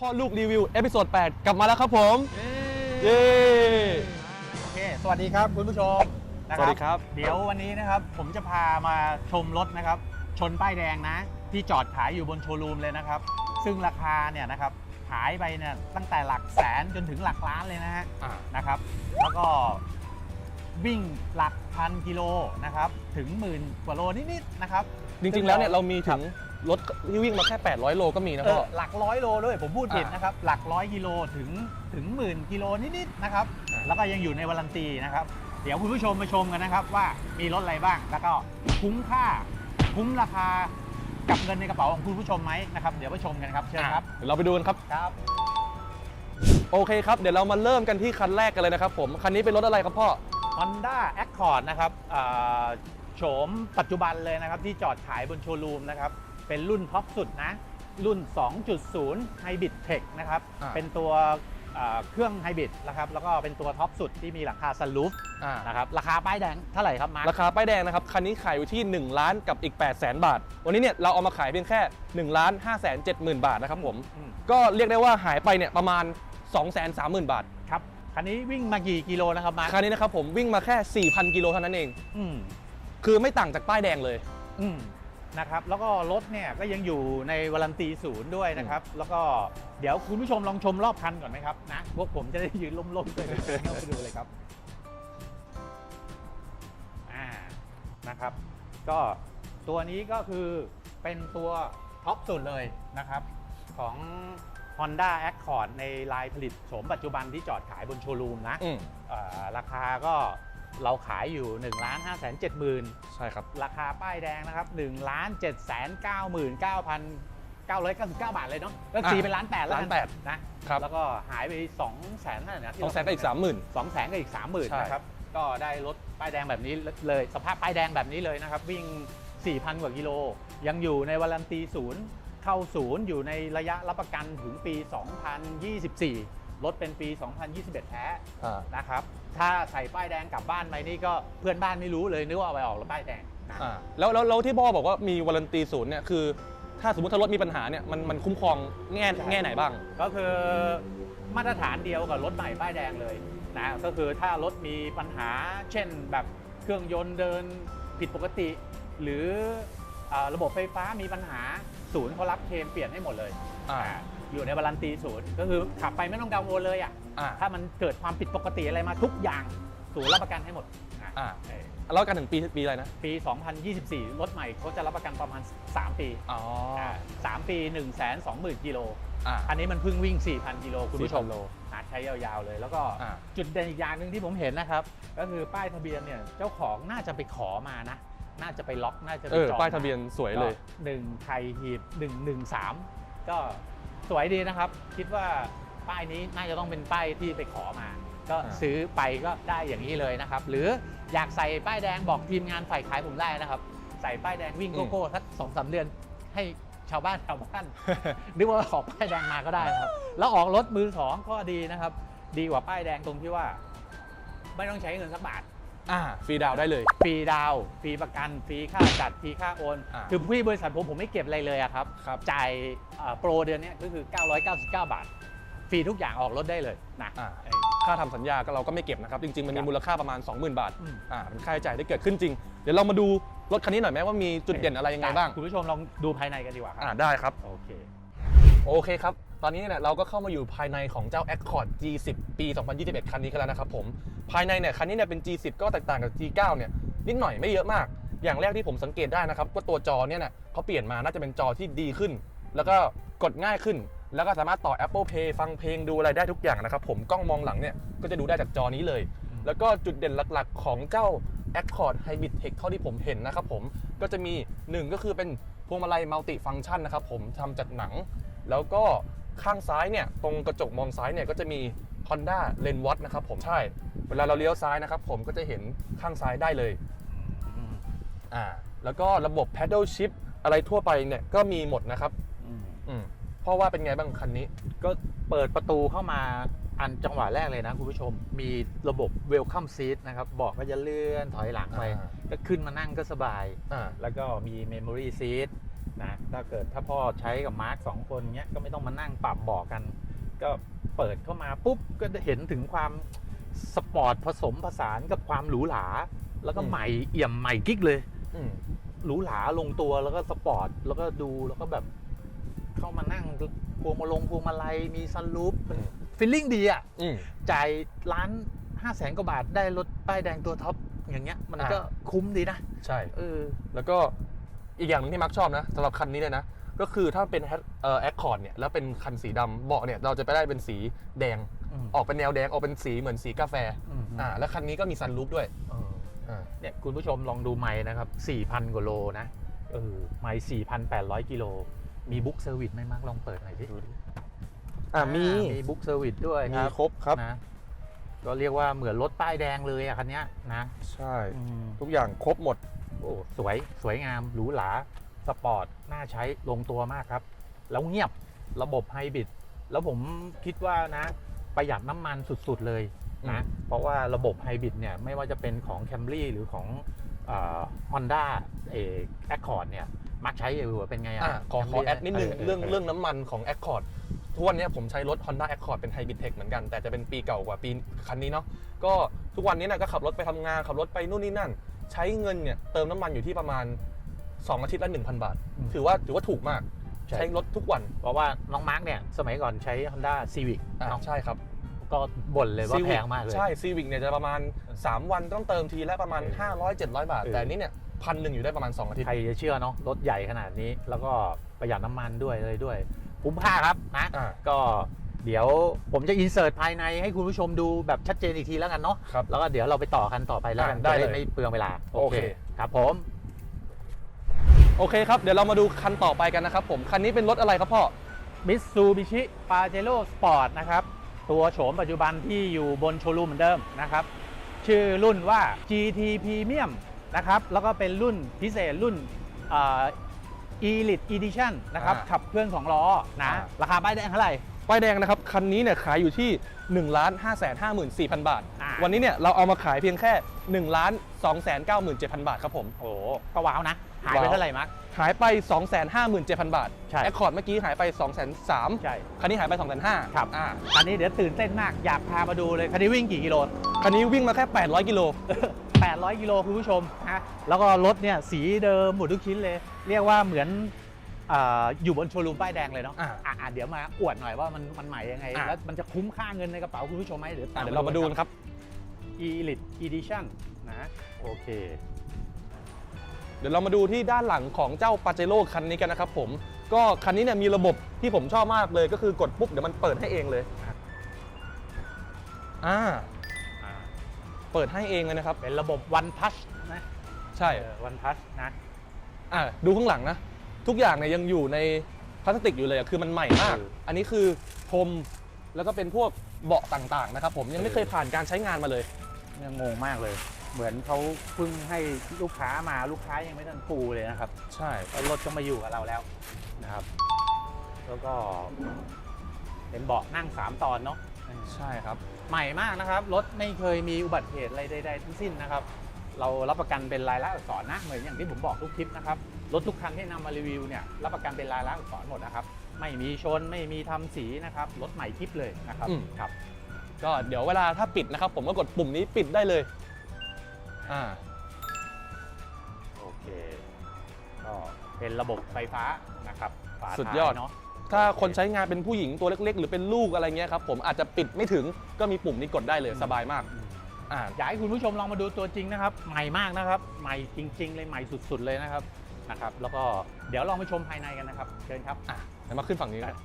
พ่อลูกรีวิวเอพิโซด8กลับมาแล้วครับผม เย้ โอเค สวัสดีครับคุณผู้ชมนะสวัสดีครับ เดี๋ยววันนี้นะครับผมจะพามาชมรถนะครับ ชนป้ายแดงนะ ที่จอดขายอยู่บนโชว์รูมเลยนะครับ ซึ่งราคาเนี่ยนะครับขายไปเนี่ยตั้งแต่หลักแสนจนถึงหลักล้านเลยนะฮะอ่า นะครับ แล้วก็วิ่งหลักพันกิโลนะครับ ถึงหมื่นกว่าโลนิดๆนะครับจริงๆแล้วเนี่ยเรามีถึง รถที่วิ่งมาแค่ 800 โลก็มีนะเอพ่อ อหลักร้อยโลด้วยผมพูดผิดอ่านนะครับ หลักร้อยกิโลถึงถึงหมื่นกิโลนิดๆนะครับ อ่า แล้วก็ยังอยู่ในวารันตีนะครับ เดี๋ยวคุณผู้ชมมาชมกันนะครับ ว่ามีรถอะไรบ้าง แล้วก็คุ้มค่า คุ้มราคากับเงินในกระเป๋าของคุณผู้ชมไหมนะครับ เดี๋ยวไปชมกันครับเชิญครับเดี๋ยวเราไปดูกันครับ ครับ โอเคครับ เดี๋ยวเรามาเริ่มกันที่คันแรกกันเลยนะครับผม คันนี้เป็นรถอะไรครับพ่อ Honda Accord นะครับอ่าโฉมปัจจุบันเลยนะครับ ที่จอดขายบนโชว์รูมนะครับ เป็นรุ่นท็อปสุดนะ รุ่น 2.0 Hybrid Tech นะครับ อ่า เป็นตัวอ่าเครื่องไฮบริดนะครับ แล้วก็เป็นตัวท็อปสุดที่มีหลังคาซันรูฟอ่านะครับ ราคาป้ายแดงเท่าไหร่ครับมาร์คราคาป้ายแดงนะครับ คันนี้ขายอยู่ที่ 1 ล้านกับอีก 8 0 0แสนบาท วันนี้เนี่ยเราเอามาขายเพียงแค่1ล้าน5แสน7หมื่นบาทนะครับผม อืมก็เรียกได้ว่าหายไปเนี่ยประมาณ 2 3 0 0 0 0 บาท ครับ คันนี้วิ่งมากี่กิโลนะครับมาร์คคันนี้นะครับผมวิ่งมาแค่ 4,000 กิโลเท่านั้นเอง อืมคือไม่ต่างจากป้ายแดงเลย อืม นะครับแล้วก็รถเนี่ยก็ยังอยู่ในวารันตีศูนย์ด้วยนะครับ แล้วก็เดี๋ยวคุณผู้ชมลองชมรอบคันก่อนไหมครับนะพวกผมจะได้ยืนล่มๆด้วยเข้าไปดูเลยครับอ่านะครับ ก็ตัวนี้ก็คือเป็นตัวท็อปสุดเลยนะครับของ Honda Accord ในลายผลิตโฉมปัจจุบันที่จอดขายบนโชว์รูมนะอืมอ่าราคาก็ เราขายอยู่1 5 7 0 0 0 0ใช่ครับ ราคาป้ายแดงนะครับ1 7 9 9 9 9 9บาทเลยเนาะก็ตีเป็นล้านแปดแล้วกัล้านแปดนะครับแล้วก็หายไป2 0 0แสนเท่าไหร่นะสองแสนกับอีก30,000สองแสนกับอีก30,000ใช่นะครับก็ได้รถป้ายแดงแบบนี้เลย สภาพป้ายแดงแบบนี้เลยนะครับ วิ่ง 4,000 กว่ากิโล ยังอยู่ในวารันตีศูนย์เข้าศูนย์อยู่ในระยะรับประกันถึงปี 2024 รถเป็นปี 2021 แท้อ่า นะครับ ถ้าใส่ป้ายแดงกลับบ้านไปนี่ก็เพื่อนบ้านไม่รู้เลยนึกว่าเอาไปออกรถป้ายแดงนะอ่าแล้วแล้วแล้วที่พ่อบอกว่ามีวารันตีศูนย์เนี่ยคือ ถ้าสมมติถ้ารถมีปัญหาเนี่ยมันมันคุ้มครองแง่แง่ไหนบ้าง ก็คือมาตรฐานเดียวกับรถใหม่ป้ายแดงเลยนะก็คือถ้ารถมีปัญหา เช่นแบบเครื่องยนต์เดินผิดปกติ หรืออาระบบไฟฟ้ามีปัญหา ศูนย์เขารับเคลมเปลี่ยนให้หมดเลยอ่าอ่าอยู่ในวารันตีศูนย์ก็คือขับไปไม่ต้องกังวลเลยอะอ่า ถ้ามันเกิดความผิดปกติอะไรมาทุกอย่างศูนย์รับประกันให้หมดอะอ่าเออแล้วกันถึงปีปีอะไรนะปี 2024 รถใหม่เขาจะรับประกันประมาณ 3 ปีอ๋ออ่าสามปี 1 2 0 0 0 0กิโล อ่า อันนี้มันเพิ่งวิ่ง 4,000 กิโลคุณผู้ชม4,000โลหาใช้ยาวๆเลย แล้วก็อ่า จุดเด่นอีกอย่างหนึ่งที่ผมเห็นนะครับ ก็คือป้ายทะเบียนเนี่ย เจ้าของน่าจะไปขอมานะ น่าจะไปล็อกน่าจะไปเออจองป้ายทะเบียนสวยเลยหนึ่งไทยหีบหนึ่งหนึ่งสามก็สวยดีนะครับ คิดว่าป้ายนี้น่าจะต้องเป็นป้ายที่ไปขอมา ก็อ่าซื้อไปก็ได้อย่างนี้เลยนะครับ หรืออยากใส่ป้ายแดงบอกทีมงานฝ่ายขายผมได้นะครับ ใส่ป้ายแดงวิ่งโกโก้สักสองสามเดือนให้ชาวบ้านชาวบ้านนึกว่าออกป้ายแดงมาก็ได้นะครับ แล้วออกรถมือสองก็ดีนะครับ ดีกว่าป้ายแดงตรงที่ว่า ไม่ต้องใช้เงินสักบาท อ่าฟรีดาวน์ได้เลย ฟรีดาวน์ฟรีประกันฟรีค่าจัดฟรีค่าโอนอ่า คือพี่บริษัทผมผมไม่เก็บอะไรเลยอะครับ ครับ จ่ายเอ่อโปรเดือนเนี้ยก็คือ 999 บาท ฟรีทุกอย่างออกรถได้เลยนะอ่า เอ้ย ค่าทำสัญญาก็เราก็ไม่เก็บนะครับ จริง ๆ มันครัมีบมูลค่าประมาณ 20,000 บาทอืม อ่าเป็นค่าใช้จ่ายที่เกิดขึ้นจริง เดี๋ยวเรามาดูรถคันนี้หน่อยไหมว่ามีจุดเด่นอะไรยังไงบ้างคุณผู้ชมลองดูภายในกันดีกว่าคอ่ารับได้ครับ โอเค โอเคครับ ตอนนี้เนี่ยเราก็เข้ามาอยู่ภายในของเจ้า Accord G10 ปี 2021 คันนี้กันแล้วนะครับผม ภายในเนี่ยคันนี้เนี่ยเป็น G10 ก็แตกต่างกับ G9 เนี่ยนิดหน่อยไม่เยอะมาก อย่างแรกที่ผมสังเกตได้นะครับว่าตัวจอเนี่ยนะเขาเปลี่ยนมาน่าจะเป็นจอที่ดีขึ้น แล้วก็กดง่ายขึ้น แล้วก็สามารถต่อ Apple Pay ฟังเพลงดูอะไรได้ทุกอย่างนะครับผมกล้องมองหลังเนี่ยก็จะดูได้จากจอนี้เลย แล้วก็จุดเด่นหลักๆ ของเจ้า Accord Hybrid Tech เท่าที่ผมเห็นนะครับผมก็จะมี 1 ก็คือเป็นพวงมาลัยมัลติฟัง c t ชันนะครับผมทำจากหนัง แล้วก็ข้างซ้ายเนี่ยตรงกระจกมองซ้ายเนี่ยก็จะมี Honda Lens Watch นะครับผมใช่ เวลาเราเลี้ยวซ้ายนะครับผมก็จะเห็นข้างซ้ายได้เลยอืมอ่าแล้วก็ระบบ Paddle Shift อะไรทั่วไปเนี่ยก็มีหมดนะครับอืมอืมเพราะว่าเป็นไงบ้างคันนี้ ก็เปิดประตูเข้ามาอันจังหวะแรกเลยนะคุณผู้ชม มีระบบ Welcome Seat นะครับเบอกก็จะเลื่อนถอยหลังไปอ่าก็ขึ้นมานั่งก็สบายอ่าแล้วก็มี Memory Seat นะถ้าเกิดถ้าพ่อใช้กับมาร์คสองคนเนี้ยก็ไม่ต้องมานั่งปรับเบาะกัน ก็เปิดเข้ามาปุ๊บก็จะเห็นถึงความสปอร์ตผสมผสานกับความหรูหรา แล้วก็อืมใหม่เอี่ยมใหม่กิ๊กเลยอืมหรูหราลงตัวแล้วก็สปอร์ตแล้วก็ดูแล้วก็แบบเข้ามานั่งพวงมาลงพวงมาลัยมีซันรูฟอืมฟีลลิ่งดีอะอืมจ่ายล้านห้าแสนกว่าบาทได้รถป้ายแดงตัวท็อปอย่างเงี้ย มันก็อ่าคุ้มดีนะ ใช่เออแล้วก็ อีกอย่างหนึงที่มักชอบนะสำหรับคันนี้เลยนะ ก็คือถ้าเป็นเอ่อแอคคอร์ดเนี่ยแล้วเป็นคันสีดำเบาะเนี่ยเราจะไปได้เป็นสีแดง อืม ออกเป็นแนวแดงออกเป็นสีเหมือนสีกาแฟอืม อ่าแล้วคันนี้ก็มีซันรูฟด้วยเอออ่าเนี่ยคุณผู้ชมลองดูไม้นะครับ 4,000 กว่าโลนะเออไม้4,800 กิโล มีบุ๊กเซอร์วิสไหมมาร์กลองเปิดหน่อยสิอ่ามีมีบุ๊กเซอร์วิสด้วยมีครับครบครับ นะก็เรียกว่าเหมือนรถป้ายแดงเลยอะคันเนี้ยนะใช่อืมทุกอย่างครบหมด โอ้สวยสวยงามหรูหราสปอร์ตน่าใช้ลงตัวมากครับ แล้วเงียบระบบไฮบริดแล้วผมคิดว่านะ ประหยัดน้ำมันสุดๆเลยนะอืมเพราะว่าระบบไฮบริดเนี่ยไม่ว่าจะเป็นของ Camry หรือของฮอนด้าเอแอคคอร์ดเนี่ยมักใช้อยู่อะเป็นไงอ่าอะขอขอ Camry แอดนิดนึงเรื่องเรื่องอน้ำมันของ Accord ทุกวันเนี้ยผมใช้รถ Honda Accord เป็น Hybrid Tech เหมือนกัน แต่จะเป็นปีเก่ากว่าปีคันนี้เนาะก็ทุกวันนี้นะก็ขับรถไปทำงานขับรถไปนู่นนี่นั่น ใช้เงินเนี่ยเติมน้ำมันอยู่ที่ประมาณ 2 อาทิตย์ละ 1,000 บาท อืม ถือว่าถือว่าถูกมากใช่ใช้รถทุกวันเพราะว่าน้องมาร์กเนี่ย สมัยก่อนใช้ Honda Civic อ่าเนาะใช่ครับ ก็บ่นเลยว่า Civic แพงมากเลย ใช่ Civic เนี่ยจะประมาณ 3 วันต้องเติมทีละประมาณ เออ500 700 บาท เออ แต่อันนี้เนี่ยพันหนึ่งอยู่ได้ประมาณ 2 อาทิตย์ ใครจะเชื่อเนาะรถใหญ่ขนาดนี้ แล้วก็ประหยัดน้ำมันด้วยเลยด้วยคุ้มค่าครับนะอ่า ก็ เดี๋ยวผมจะอินเสิร์ตภายในให้คุณผู้ชมดูแบบชัดเจนอีกทีแล้วกันเนาะครับแล้วก็เดี๋ยวเราไปต่อกันต่อไปแล้วกันอะได้เลยจะไม่เปลืองเวลาโอเค ครับผม โอเคครับ เดี๋ยวเรามาดูคันต่อไปกันนะครับผม คันนี้เป็นรถอะไรครับพ่อ มิตซูบิชิปาเจโร่สปอร์ตนะครับ ตัวโฉมปัจจุบันที่อยู่บนโชว์รูมเหมือนเดิมนะครับ ชื่อรุ่นว่า GT Premium นะครับ แล้วก็เป็นรุ่นพิเศษรุ่นเอ่อ Elite Edition นะครับ อ่าขับเคลื่อน2ล้อนะ อ่า ราคาป้ายแดงเท่าไหร่ ป้ายแดงนะครับ คันนี้เนี่ยขายอยู่ที่1 5 5 5 4 0 0 0บาท อ่า วันนี้เนี่ยเราเอามาขายเพียงแค่1 2 9 7 0 0บาทครับผม โอ้โหก็ว้าวนะ หายไปว้าว เท่าไหร่มัก หายไป 2 5 7 0 0 0 บาทใช่ แอคคอร์ดเมื่อกี้หายไป 2 3 0 0 0 ใช่ คันนี้หายไป 2 5 0 0 0ครับ อ่าอันนี้เดี๋ยวตื่นเต้นมากอยากพามาดูเลยคันนี้วิ่งกี่กิโล คันนี้วิ่งมาแค่ 800 กิโล 800 กิโลคุณผู้ชมฮะแล้วก็รถเนี่ยสีเดิมหมดทุกชิ้นเลย เรียกว่าเหมือน อาอยู่บนโชว์รูมป้ายแดงเลยเนาะอ่าอะอะเดี๋ยวมาอวดหน่อยว่ามันมันใหม่ยังไง อะ แล้วมันจะคุ้มค่าเงินในกระเป๋าคุณผู้ชมไหมเดี๋ยวตามเดี๋ยวเรามาดูกันครับ Elite Edition นะโอเค เดี๋ยวเรามาดูที่ด้านหลังของเจ้าปาเจโร่คันนี้กันนะครับผม ก็คันนี้เนี่ยมีระบบที่ผมชอบมากเลยก็คือกดปุ๊บเดี๋ยวมันเปิดให้เองเลยครับอ่าอ่า เปิดให้เองเลยนะครับ เป็นระบบ One Touch นะใช่เออ One Touch นะ อ่าดูข้างหลังนะ ทุกอย่างเนี่ยยังอยู่ในพลาสติกอยู่เลยอะคือมันใหม่มากเอออันนี้คือพรมแล้วก็เป็นพวกเบาะต่างๆนะครับผมยังไม่เคยผ่านการใช้งานมาเลย เนี่ยงงมากเลย เหมือนเขาเพิ่งให้ลูกค้ามาลูกค้ายังไม่ทันฟูเลยนะครับใช่ แล้วรถก็มาอยู่กับเราแล้วนะครับ แล้วก็เป็นเบาะนั่ง3ตอนเนาะใช่ครับ ใหม่มากนะครับ รถไม่เคยมีอุบัติเหตุอะไรใดๆทั้งสิ้นนะครับ เรารับประกันเป็นลายลักษณ์อักษรนะเหมือนอย่างที่ผมบอกทุกคลิปนะครับรถทุกคันที่นำมารีวิวเนี่ยรับประกันเป็นลายลักษณ์อักษรหมดนะครับไม่มีชนไม่มีทำสีนะครับรถใหม่คลิปเลยนะครับอืมครับก็เดี๋ยวเวลาถ้าปิดนะครับ ผมก็กดปุ่มนี้ปิดได้เลยอ่าโอเคก็เป็นระบบไฟฟ้านะครับฝาสุดท้ายยอดเนาะถ้าคนใช้งานเป็นผู้หญิงตัวเล็ก ๆ หรือเป็นลูกอะไรเงี้ยครับผมอาจจะปิดไม่ถึงก็มีปุ่มนี้กดได้เลยสบายมาก อ่าอยากให้คุณผู้ชมลองมาดูตัวจริงนะครับ ใหม่มากนะครับ ใหม่จริง ๆ เลยใหม่สุด ๆ เลยนะครับนะครับ แล้วก็เดี๋ยวลองไปชมภายในกันนะครับเชิญครับอะเดี๋ยวมาขึ้นฝั่งนี้ได้กัน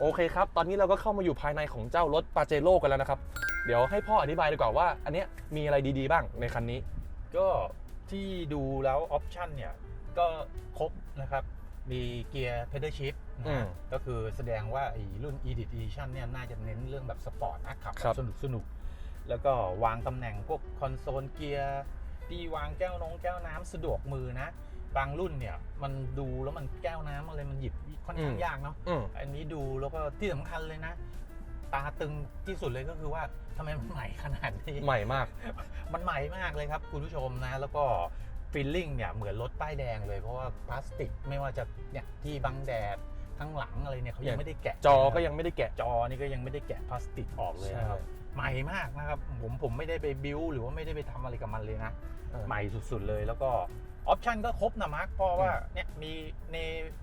โอเคครับ ตอนนี้เราก็เข้ามาอยู่ภายในของเจ้ารถปาเจโร่กันแล้วนะครับ เดี๋ยวให้พ่ออธิบายดีกว่าว่า อันเนี้ยมีอะไรดีๆบ้างในคันนี้ ก็ที่ดูแล้วออปชันเนี่ย ก็ครบนะครับ มีเกียร์ pedal shift อืมนะก็คือแสดงว่าไอ้รุ่น Edit Edition เนี่ยน่าจะเน้นเรื่องแบบสปอร์ตนะขับครับ สนุกสนุกๆ แล้วก็วางตำแหน่งพวกคอนโซลเกียร์ที่วางแก้วนงแก้วน้ำสะดวกมือนะบางรุ่นเนี่ยมันดูแล้วมันแก้วน้ำอะไรมันหยิบค่อนข้างยากเนาะอืมอันนี้ดูแล้วก็ที่สำคัญเลยนะ ตาตึงที่สุดเลยก็คือว่าทำไมมันใหม่ขนาดนี้ใหม่มาก มันใหม่มากเลยครับคุณผู้ชมนะ แล้วก็ฟีลลิ่งเนี่ยเหมือนรถป้ายแดงเลยเพราะว่าพลาสติกไม่ว่าจะเนี่ยที่บังแดดข้างหลังอะไรเนี่ยเขายังไม่ได้แกะจอก็นะครับยังไม่ได้แกะจอนี่ก็ยังไม่ได้แกะพลาสติกออกเลยนะครับ ใช่ใหม่มากนะครับ ผมผมไม่ได้ไปบิวหรือว่าไม่ได้ไปทำอะไรกับมันเลยนะเออใหม่สุดๆเลยแล้วก็ออปชันก็ครบนะมาร์คเพราะว่าเนี่ยมีเน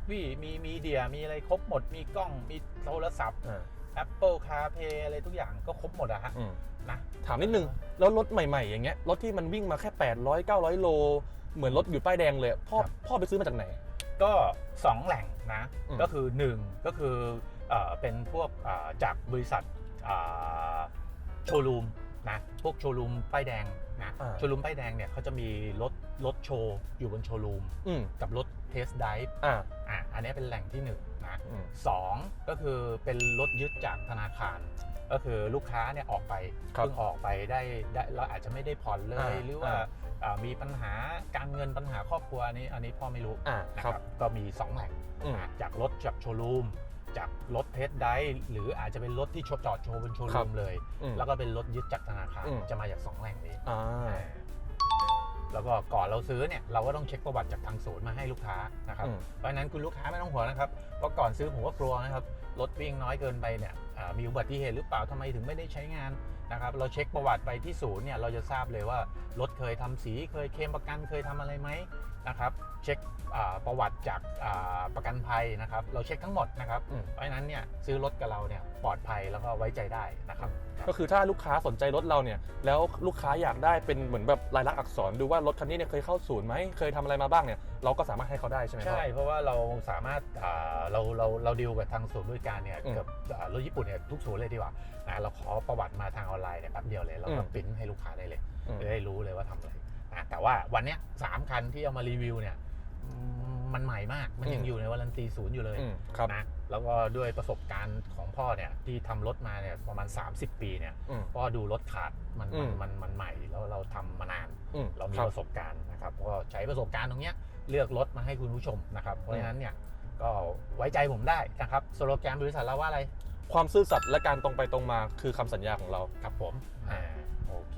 วีมีมีเดียมีอะไรครบหมด มีกล้องมีโทรศัพท์อ่า Apple CarPlay อะไรทุกอย่างก็ครบหมดอะฮะอืมนะถามนิดนึง แล้วรถใหม่ๆ อย่างเงี้ยรถที่มันวิ่งมาแค่ 800 900 โล เหมือนรถอยู่ป้ายแดงเลยอะพ่อพ่อไปซื้อมาจากไหน ก็ 2 แหล่งนะอืมก็คือ 1 ก็คือเออเป็นพวกเอ่อจากบริษัทโชว์รูมนะพวกโชว์รูมป้ายแดงนะอ่า โชว์รูมป้ายแดงเนี่ยเขาจะมีรถรถโชว์อยู่บนโชว์รูมอืมกับรถเทสไดฟ์อ่าอะอันนี้เป็นแหล่งที่หนึ่งนะอืมสองก็คือเป็นรถยึดจากธนาคาร ก็คือลูกค้าเนี่ยออกไปครับเพิ่งออกไปได้ได้เราอาจจะไม่ได้ผ่อนเลย อ่าหรือว่าอ่า อ่ามีปัญหาการเงินปัญหาครอบครัวอันนี้อันนี้พ่อไม่รู้อ่านะคครัรับบก็มี2แหล่ง อืมอะจากรถจากโชว์รูม จากรถเทสไดฟ์หรืออาจจะเป็นรถที่จอดโชว์บนโชว์ครัรูบมเลย อืมแล้วก็เป็นรถยึดจากธนาคารอืม จะมาจาก2แหล่งนี้อ่าแล้วก็ก่อนเราซื้อเนี่ยเราก็ต้องเช็คประวัติจากทางศูนย์มาให้ลูกค้านะครับ อืม เพราะฉะนั้นคุณลูกค้าไม่ต้องห่วงนะครับเพราะก่อนซื้อผมก็กลัวนะครับ รถวิ่งน้อยเกินไปเนี่ยอ่ามีอุบัติเหตุหรือเปล่าทำไมถึงไม่ได้ใช้งานนะครับเราเช็คประวัติไปที่ศูนย์เนี่ยเราจะทราบเลยว่ารถเคยทำสีเคยเคลมประกันเคยทำอะไรไหมนะครับเช็คอ่าประวัติจากอ่าประกันภัยนะครับเราเช็คทั้งหมดนะครับอืมเพราะฉะนั้นเนี่ยซื้อรถกับเราเนี่ยปลอดภัยแล้วก็ไว้ใจได้นะครับก็คือถ้าลูกค้าสนใจรถเราเนี่ยแล้วลูกค้าอยากได้เป็นเหมือนแบบลายลักษณ์อักษรดูว่ารถคันนี้เนี่ยเคยเข้าศูนย์ไหมเคยทำอะไรมาบ้างเนี่ยเราก็สามารถให้เขาได้ใช่ไหมพ่อใช่เพราะว่าเราสามารถอ่าเราเราเราดีลกับทางศูนย์บริการเนี่ยอืมเกือบอ่ารถญี่ปุ่นเนี่ยทุกศูนย์เลยดีกว่านะเราขอประวัติมาทางออนไลน์เนี่ยแป๊บเดียวเลยเราก็อืมปริ้นให้ลูกค้าได้เลยอืมจะได้รู้เลยว่าทำอะไรนะแต่ว่าวันเนี้ยสามคันที่เอามารีวิวเนี่ยอืมมันใหม่มาก มันยังอืมอยู่ในวารันตีศูนย์อยู่เลยอืมครับนะแล้วก็ด้วยประสบการณ์ของพ่อเนี่ยที่ทำรถมาเนี่ยประมาณ 30 ปีเนี่ยอืมพ่อดูรถขาดมันอืมันมมันมันใหม่แล้วเราทำมานานอืมเรามีครับประสบการณ์นะครับก็ใช้ประสบการณ์ตรงเนี้ยเลือกรถมาให้คุณผู้ชมนะครับเพราะฉะนั้นเนี่ยก็ไว้ใจผมได้นะครับสโลแกนบริษัทเราว่าอะไร ความซื่อสัตย์และการตรงไปตรงมาคือคำสัญญาของเรา ครับผมอ่าโอเค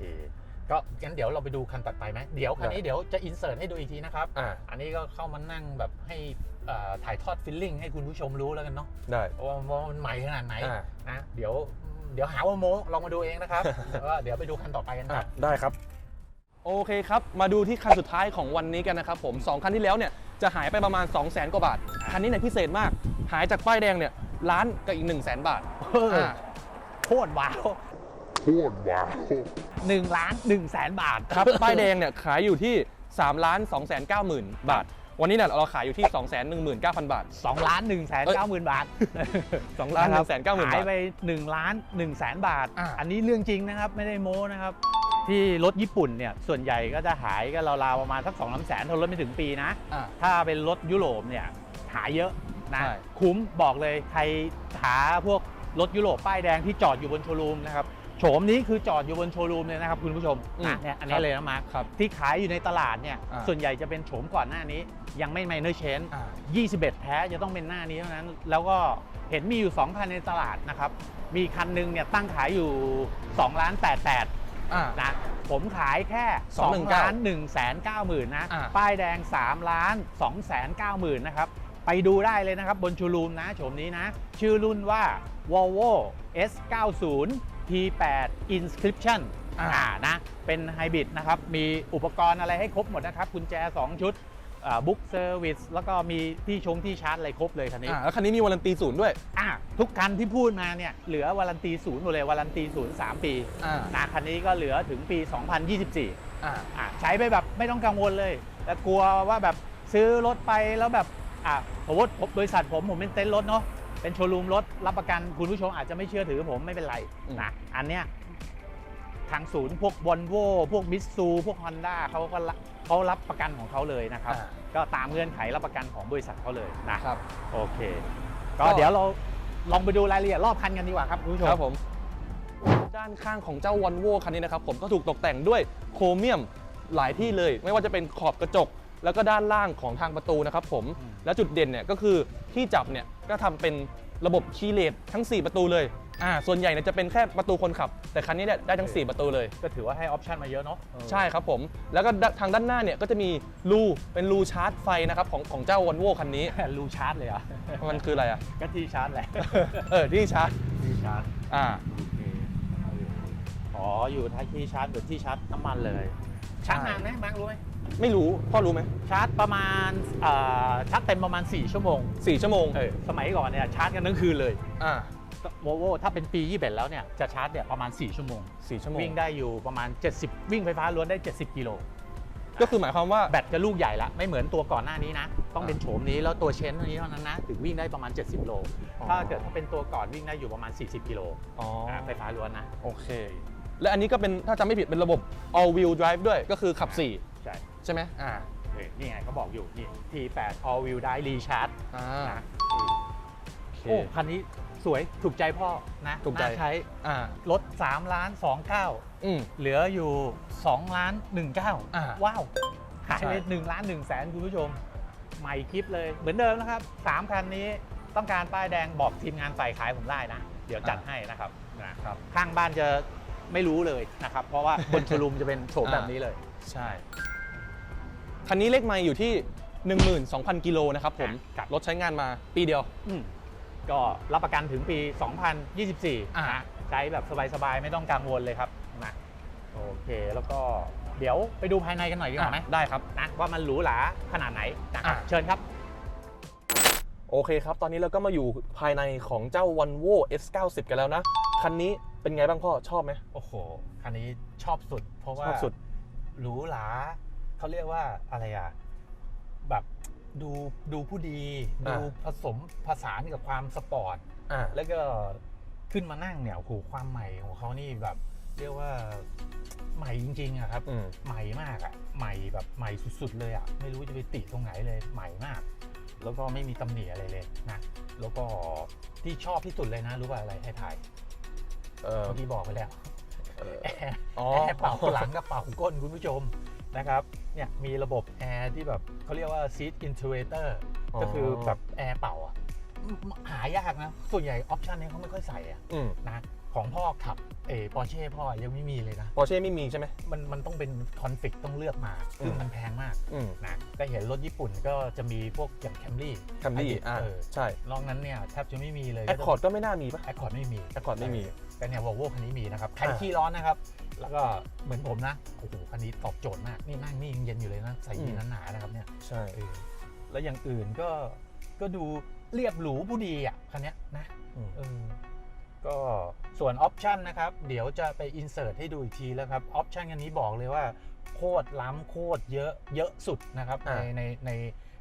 ก็งั้นเดี๋ยวเราไปดูคันตัดไปไหมเดี๋ยวคันนี้เดี๋ยวจะอินเสิร์ตให้ดูอีกทีนะครับ อ่า อันนี้ก็เข้ามานั่งแบบให้เอ่อถ่ายทอดฟิลลิ่งให้คุณผู้ชมรู้แล้วกันเนาะได้ ว่าว่ามันใหม่ขนาดไหนอ่า นะเดี๋ยวเดี๋ยวหาว่าโมลองมาดูเองนะครับ แล้วก็เดี๋ยวไปดูคันต่อไปกันคอะรับ ได้ครับ โอเคครับ มาดูที่คันสุดท้ายของวันนี้กันนะครับผมสองคันที่แล้วเนี่ยจะหายไปประมาณ 2 0 0 0 0 0 กว่าบาท คันนี้เนี่ยพิเศษมาก หายจากป้ายแดงเนี่ย ล้านกับอีก 1 0 0 0 0แสนบาทเอออ่า โคตรว้าวหนึ่งล้านหนึ่งแสนบาท ครับ ป้ายแดงเนี่ยขายอยู่ที่3ล้าน2 9 0 0 0 0 บาท วันนี้เนี่ยเราขายอยู่ที่ 2 1 9 0 0 0 บาทสองล้านหนึ่งแสนเก้าหมื่นบาท2ล้าน1 9 0 0 0 0หาบายทไป1ล้าน1แสนบาท อ่า อันนี้เรื่องจริงนะครับไม่ได้โม้นะครับ ที่รถญี่ปุ่นเนี่ยส่วนใหญ่ก็จะหายก็ราวๆประมาณสัก2องสามแสนถ้ารถไม่ถึงปีนะ อ่า ถ้าเป็นรถยุโรปเนี่ย หายเยอะนะใช่ คุ้มบอกเลยใครหาพวกรถยุโรปป้ายแดงที่จอดอยู่บนโชว์รูมนะครับโฉมนี้คือจอดอยู่บนโชว์รูมเลยนะครับคุณผู้ชมอืมนะเนี่ยอันคนี้รับเลยนะมาร์คครับ ที่ขายอยู่ในตลาดเนี่ยอ่า ส่วนใหญ่จะเป็นโฉมก่อนหน้านี้ ยังไม่ minor change อ่า 21 แท้จะต้องเป็นหน้านี้เท่านั้น แล้วก็เห็นมีอยู่ 2 คันในตลาดนะครับ มีคันหนึงเนี่ยตั้งขายอยู่2ล้าน88อ่า นะผมขายแค่219 2ล้าน1แสน9หมื่นนะ อ่า ป้ายแดง 3 ล้าน2แสน9หมื่นนะครับ ไปดูได้เลยนะครับบนชูรูมนะโฉมนี้นะ ชื่อรุ่นว่า Volvo S90 T8 Inscription อ่าอ่านะเป็นไฮบริดนะครับ มีอุปกรณ์อะไรให้ครบหมดนะครับกุญแจ 2 ชุดบุ๊กเซอร์วิสแล้วก็มีที่ชงที่ชาร์จอะไรครบเลยคันนี้อ่าแล้วคันนี้มีวารันตีศูนย์ด้วยอะทุกคันที่พูดมาเนี่ยเหลือวารันตีศูนย์หมดเลยวารันตีศูนย์สามปีอ่านะคันนี้ก็เหลือถึงปี 2024อ่าอะใช้ไปแบบไม่ต้องกังวลเลย แต่กลัวว่าแบบซื้อรถไปแล้วแบบ อะสมมติผมบริษัทผมผมเป็นเต็นท์รถเนาะเป็นโชว์รูมรถรับประกันคุณผู้ชมอาจจะไม่เชื่อถือผมไม่เป็นไรอืมนะอันเนี้ยทางศูนย์พวกวอลโวพวกมิตซูพวกฮอนด้าเขาก็รับเขารับประกันของเขาเลยนะครับอ่าก็ตามเงื่อนไขรับประกันของบริษัทเขาเลยนะครับโอเคก็ก็เดี๋ยวเราลองไปดูรายละเอียดรอบคันกันดีกว่าครับคุณผู้ชมครับผมด้านข้างของเจ้าวอลโวคันนี้นะครับผมก็ถูกตกแต่งด้วยโครเมียมหลายที่เลย ไม่ว่าจะเป็นขอบกระจก แล้วก็ด้านล่างของทางประตูนะครับผมอืมและจุดเด่นเนี่ยก็คือที่จับเนี่ยก็ทำเป็นระบบคีย์เลสทั้ง 4 ประตูเลยอ่าส่วนใหญ่เนี่ยจะเป็นแค่ประตูคนขับ แต่คันนี้เนี่ยได้ทั้ง 4 ประตูเลย ก็ถือว่าให้ออปชันมาเยอะเนาะเออใช่ครับผม แล้วก็ด้านทางด้านหน้าเนี่ยก็จะมีรูเป็นรูชาร์จไฟนะครับของของเจ้าวอลโว่คันนี้รูชาร์จเลยเหรอะมันคืออะไรอะก็ที่ชาร์จแหละเออที่ชาร์จที่ชาร์จอ่าโอเคอ๋ออยู่ท้ายที่ชาร์จหรือที่ชาร์จน้ำมันเลยชาร์จนานไหมมาร์ครู้ไหม ไม่รู้พ่อรู้ไหมชาร์จประมาณเอ่อชาร์จเต็มประมาณ 4 ชั่วโมงสี่ชั่วโมงเออสมัยก่อนเนี่ยชาร์จกันทั้งคืนเลยอ่าโวโวถ้าเป็นปี21แล้วเนี่ยจะชาร์จเนี่ยประมาณ 4 ชั่วโมง สี่ชั่วโมงวิ่งได้อยู่ประมาณ 70 วิ่งไฟฟ้าล้วนได้ 70 กิโล ก็คือหมายความว่า แบตจะลูกใหญ่ละไม่เหมือนตัวก่อนหน้านี้นะ ต้องเป็นโฉมนี้แล้วตัวเชนตัวนี้เท่านั้นนะถึงวิ่งได้ประมาณ 70 โล อ๋อ ถ้าเกิดถ้าเป็นตัวก่อนวิ่งได้อยู่ประมาณ 40 กิโลอ๋ออาไฟฟ้าล้วนนะ โอเค และอันนี้ก็เป็นถ้าจำไม่ผิดเป็นระบบ all wheel drive ด้วยก็คือขับ ใช่4ใช่ไหมอ่าเออนี่ไงเขาบอกอยู่นี่ T8 All Wheel Drive Recharge อ่านะโอเคโอ้คันนี้สวยถูกใจพ่อนะถูกใจน่าใช้อ่ารถ3ล้าน29อืม เหลืออยู่2ล้าน19อ่าว้าว ขายใช่เลย1ล้าน1แสนคุณผู้ชม ใหม่คลิปเลยเหมือนเดิมนะครับ 3 คันนี้ต้องการป้ายแดงบอกทีมงานฝ่ายขายผมได้นะ เดี๋ยวจัดให้นะครับนะครับ ข้างบ้านจะไม่รู้เลยนะครับ เพราะว่าบนโชลูมจะเป็นโฉมแบบนี้เลย ใช่ คันนี้เลขไมล์อยู่ที่ 12,000 กิโลนะครับผมครับ รถใช้งานมาปีเดียว อืมก็รับประกันถึงปี 2024อ่านะใช้แบบสบายๆ ไม่ต้องกังวลเลยครับนะโอเคแล้วก็เดี๋ยวไปดูภายในกันหน่อยดีกว่าไหมอะได้ครับ นะว่ามันหรูหราขนาดไหนนะครับอะ เชิญครับ โอเคครับ ตอนนี้เราก็มาอยู่ภายในของเจ้า Volvo S90 กันแล้วนะ คันนี้เป็นไงบ้างพ่อชอบไหม โอ้โห คันนี้ชอบสุด เพราะว่าชอบสุด หรูหรา เขาเรียกว่าอะไรอะแบบดูดูผู้ดีอ่าดูผสมผสานกับความสปอร์ตอ่าแล้วก็ขึ้นมานั่งเนี่ยโอ้โหความใหม่ของเขานี่แบบ เรียกว่าใหม่จริงๆอะครับอืมใหม่มากอะใหม่แบบใหม่สุดๆเลยอะไม่รู้จะไปติตรงไหนเลยใหม่มาก แล้วก็ไม่มีตำหนิอะไรเลยนะแล้วก็ที่ชอบที่สุดเลยนะ รู้ป่ะอะไรให้ถ่ายเออเมื่อกี้บอกไปแล้วเออแอร์อ๋อแอร์เป่าหลังกับเป่าก้นคุณผู้ชม นะครับเนี่ยมีระบบแอร์ที่แบบเขาเรียกว่า seat intubator อ๋อก็คือแบบแอร์เป่าอะหายากนะ ส่วนใหญ่ออปชันนี้เขาไม่ค่อยใส่อะอืมนะของพ่อขับเอปอร์เช่พ่อยังไม่มีเลยนะปอร์เช่ไม่มีใช่ไหมมันมันต้องเป็นคอนฟิกต้องเลือกมาซึ่งอืมมันแพงมากอืมนะแต่เห็นรถญี่ปุ่นก็จะมีพวกอย่างแคมรี่แคมรี่อ่าเออใช่นอกนั้นเนี่ยแทบจะไม่มีเลยแอคคอร์ดก็ไม่น่ามีปะแอคคอร์ดไม่มี Accord ไม่มีแต่เนี่ยวอลโว่คันนี้มีนะครับใครอ่าขี้ร้อนนะครับ แล้วก็เหมือนผมนะโอ้โหคันนี้ตอบโจทย์มากนี่นั่งนี่ยังเย็นอยู่เลยนะใส่ยีนหนาๆนะครับเนี่ยใช่เออแล้วอย่างอื่นก็ก็ดูเรียบหรูผู้ดีอะคันเนี้ยนะอืมเออก็ส่วนออปชันนะครับ เดี๋ยวจะไปอินเสิร์ตให้ดูอีกทีแล้วครับออปชันคันนี้บอกเลยว่าโคตรล้ำโคตรเยอะเยอะสุดนะครับในอ่าในใน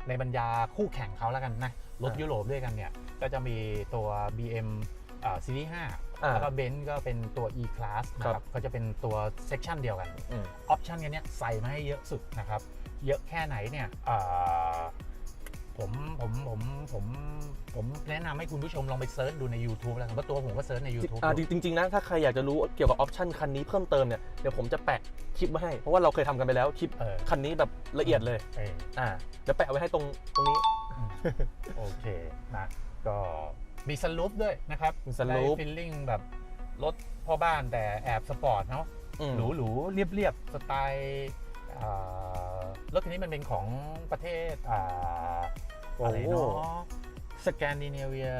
ในบรรดาคู่แข่งเขาแล้วกันนะรถอ่ายุยุโรปด้วยกันเนี่ย ก็จะมีตัว BM อ่าซีรีส์ อ่า5แล้วก็เบนซ์ก็เป็นตัว E Class นะคครัรับบก็จะเป็นตัวเซกชันเดียวกันอืมออปชันกันเนี้ยใส่มาให้เยอะสุดนะครับ เยอะแค่ไหนเนี่ยเอ่อผมผมผมผมผมแนะนำให้คุณผู้ชมลองไปเซิร์ชดูใน YouTube แล้วกันเพราะตัวผมก็เซิร์ชใน YouTube อ่าดูจริงๆนะถ้าใครอยากจะรู้เกี่ยวกับออปชันคันนี้เพิ่มเติมเนี่ยเดี๋ยวผมจะแปะคลิปไว้ให้ เพราะว่าเราเคยทำกันไปแล้วคลิปเออคันนี้แบบละเอียดเลยเออ อ่าเดี๋ยวแปะไว้ให้ตรงตรงนี้ โอเคนะก็ มีสลูปด้วยนะครับมี sunroof ฟิลลิ่งแบบรถพ่อบ้านแต่แอบสปอร์ตเนาะอืมหรูหรูเรียบเรียบๆสไตล์อ่ารถคันนี้มันเป็นของประเทศอ่าโอ้อะไรเนาะสแกนดิเนเวีย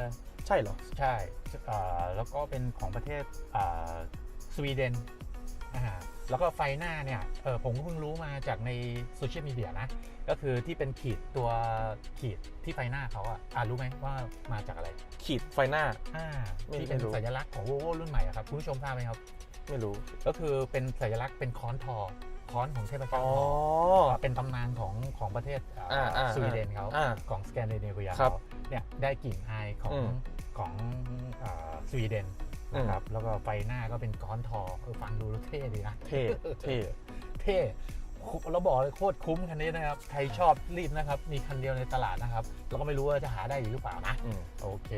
ใช่เหรอ ใช่อ่าแล้วก็เป็นของประเทศอ่าสวีเดนอ่า แล้วก็ไฟหน้าเนี่ยเออผมก็เพิ่งรู้มาจากในโซเชียลมีเดียนะ ก็คือที่เป็นขีดตัวขีดที่ไฟหน้าเขาอะอ่ารู้ไหมว่ามาจากอะไรขีดไฟหน้า อ่าไม่ที่เป็นไม่รู้ สัญลักษณ์ของ Volvo รุ่นใหม่อะครับคุณผู้ชมทราบไหมครับ ไม่รู้ ก็คือเป็นสัญลักษณ์เป็นค้อนทอค้อนของเทพเจ้าอ๋อ ทอเป็นตำนานของของประเทศอ่าอ่าอ่าสวีเดนเขาอ่าของสแกนดิเนเวียครับเขาเนี่ยได้กลิ่นอายของอืม ของอ่าสวีเดน นะครับแล้วก็ไฟหน้าก็เป็นก้อนทอเออฟังดูแล้วเท่ดีนะเท่เท่เท่เราบอกเลยโคตรคุ้มคันนี้นะครับ ใครชอบรีบนะครับ มีคันเดียวในตลาดนะครับ เราก็ไม่รู้ว่าจะหาได้อีกหรือเปล่านะอืมโอเค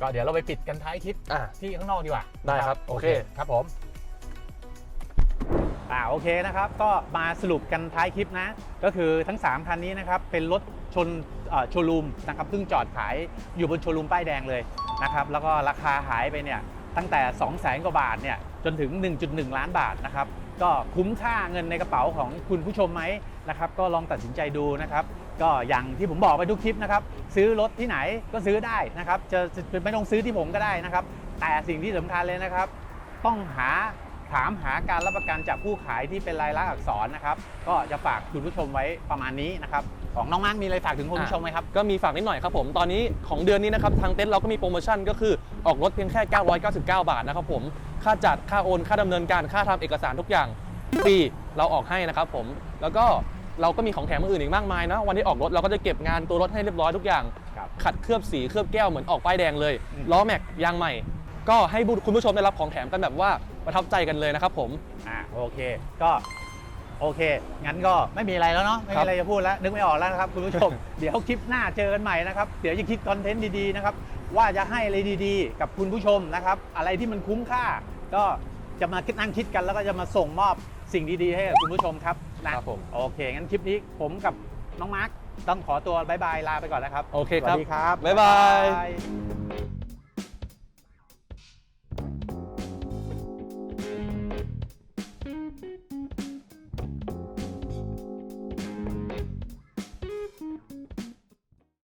ก็เดี๋ยวเราไปปิดกันท้ายคลิปอะที่ข้างนอกดีกว่า ได้ครับนะโอเคครับผมอ่าโอเคนะครับ ก็มาสรุปกันท้ายคลิปนะ ก็คือทั้ง 3 คันนี้นะครับ เป็นรถชนเอ่อโชว์รูมนะครับเพิ่งจอดขายอยู่บนโชว์รูมป้ายแดงเลยนะครับ แล้วก็ราคาหายไปเนี่ย ตั้งแต่ 2 0 0แสนกว่าบาทเนี่ยจนถึง 1.1 ล้านบาทนะครับก็คุ้มค่าเงินในกระเป๋าของคุณผู้ชมไหมนะครับก็ลองตัดสินใจดูนะครับก็อย่างที่ผมบอกไปทุกคลิปนะครับซื้อรถที่ไหนก็ซื้อได้นะครับจะจะไม่ต้องซื้อที่ผมก็ได้นะครับ แต่สิ่งที่สำคัญเลยนะครับ ต้องหาถามหาการรับประกันจากผู้ขายที่เป็นลายลักษณ์อักษรนะครับ ก็จะฝากคุณผู้ชมไว้ประมาณนี้นะครับ ของน้องมาร์กมีอะไรฝากถึงคุณผู้ชมไหมครับ ก็มีฝากนิดหน่อยครับผม ตอนนี้ของเดือนนี้นะครับ ทางเต็นท์เราก็มีโปรโมชั่นก็คือออกรถเพียงแค่ 999 บาทนะครับผม ค่าจัด ค่าโอน ค่าดำเนินการ ค่าทำเอกสารทุกอย่างฟรีเราออกให้นะครับผม แล้วก็เราก็มีของแถมอื่นอีกมากมายนะ วันที่ออกรถเราก็จะเก็บงานตัวรถให้เรียบร้อยทุกอย่างครับขัดเคลือบสี เคลือบแก้วเหมือนออกป้ายแดงเลยอืมล้อแม็กยางใหม่ ก็ให้คุณผู้ชมได้รับของแถมกันแบบว่าประทับใจกันเลยนะครับผม อ่าโอเค ก็ โอเค งั้นก็ไม่มีอะไรแล้วเนาะ ไม่ครัมีบอะไรจะพูดแล้ว นึกไม่ออกแล้วนะครับคุณผู้ชม เดี๋ยวคลิปหน้าเจอกันใหม่นะครับ เดี๋ยวจะคิดคอนเทนต์ดีๆนะครับ ว่าจะให้อะไรดีๆ กับคุณผู้ชมนะครับ อะไรที่มันคุ้มค่า ก็จะมาคิดนั่งคิดกันแล้วก็จะมาส่งมอบสิ่งดีๆ ให้กับคุณผู้ชมครับนะครับผม โอเค งั้นคลิปนี้ผมกับน้องมาร์คต้องขอตัวบายบายลาไปก่อนนะครับ โอเคสครัวับสดีครับ บ๊ายบายย